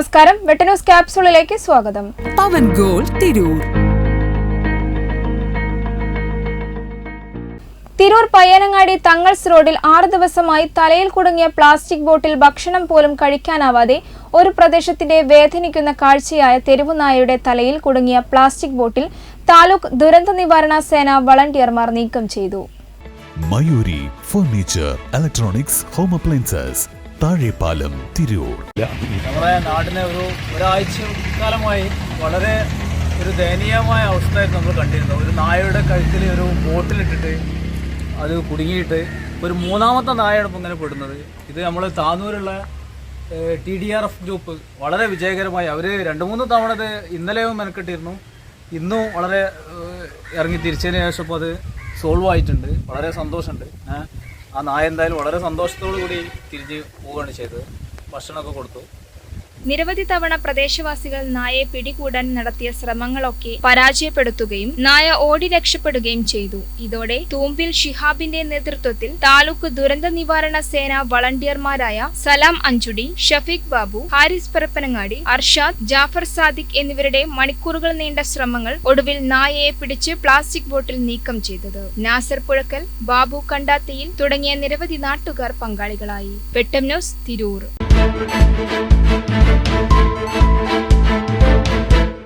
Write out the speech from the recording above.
നമസ്കാരം. വെട്ടന്യൂസ് ക്യാപ്സൂളിലേക്ക് സ്വാഗതം. പവൻ ഗോൾ തിരൂർ. തിരൂർ പയ്യനങ്ങാടി തങ്ങൾസ് റോഡിൽ ആറ് ദിവസമായി തലയിൽ കുടുങ്ങിയ പ്ലാസ്റ്റിക് ബോട്ടിൽ ഭക്ഷണം പോലും കഴിക്കാനാവാതെ ഒരു പ്രദേശത്തിന്റെ വേദനിക്കുന്ന കാഴ്ചയായ തെരുവുനായയുടെ തലയിൽ കുടുങ്ങിയ പ്ലാസ്റ്റിക് ബോട്ടിൽ താലൂക്ക് ദുരന്ത നിവാരണ സേന വളണ്ടിയർമാർ നീക്കം ചെയ്തു. Mayuri furniture electronics home appliances Thazhepalam Tirur. നമ്മുടെ നാടിനെ ഒരു ഒരാഴ്ച കാലമായി വളരെ ഒരു ദയനീയമായ അവസ്ഥയായിരുന്നു നമ്മൾ കണ്ടിരുന്നത്. ഒരു നായയുടെ കഴുത്തിൽ ഒരു ബോട്ടിലിട്ടിട്ട് അത് കുടുങ്ങിയിട്ട് ഒരു മൂന്നാമത്തെ നായയാണ് ഇപ്പം ഇങ്ങനെ പെടുന്നത്. ഇത് നമ്മൾ താനൂരുള്ള T D R F group വളരെ വിജയകരമായി അവർ രണ്ട് മൂന്ന് തവണ അത് ഇന്നലെയും മെനക്കെട്ടിരുന്നു. ഇന്നും വളരെ ഇറങ്ങി തിരിച്ചതിന് ശേഷം ഇപ്പോൾ അത് സോൾവ് ആയിട്ടുണ്ട്. വളരെ സന്തോഷമുണ്ട്. ആ നായ എന്തായാലും വളരെ സന്തോഷത്തോടു കൂടി തിരിഞ്ഞ് പോവുകയാണ് ചെയ്തത്. ഭക്ഷണമൊക്കെ കൊടുത്തു. നിരവധി തവണ പ്രദേശവാസികൾ നായയെ പിടികൂടാൻ നടത്തിയ ശ്രമങ്ങളൊക്കെ പരാജയപ്പെടുത്തുകയും നായ ഓടി രക്ഷപ്പെടുകയും ചെയ്തു. ഇതോടെ തൂമ്പിൽ ഷിഹാബിന്റെ നേതൃത്വത്തിൽ താലൂക്ക് ദുരന്ത നിവാരണ സേന വളണ്ടിയർമാരായ സലാം അഞ്ചുടി ഷഫീഖ് ബാബു ഹാരിസ് പരപ്പനങ്ങാടി അർഷാദ് ജാഫർ സാദിഖ് എന്നിവരുടെ മണിക്കൂറുകൾ നീണ്ട ശ്രമങ്ങൾ ഒടുവിൽ നായയെ പിടിച്ച് പ്ലാസ്റ്റിക് ബോട്ടിൽ നീക്കം ചെയ്തത്. നാസർ പുഴക്കൽ ബാബു കണ്ടാത്തിയിൽ തുടങ്ങിയ നിരവധി നാട്ടുകാർ പങ്കാളികളായി. വെട്ടം ന്യൂസ് തിരൂർ.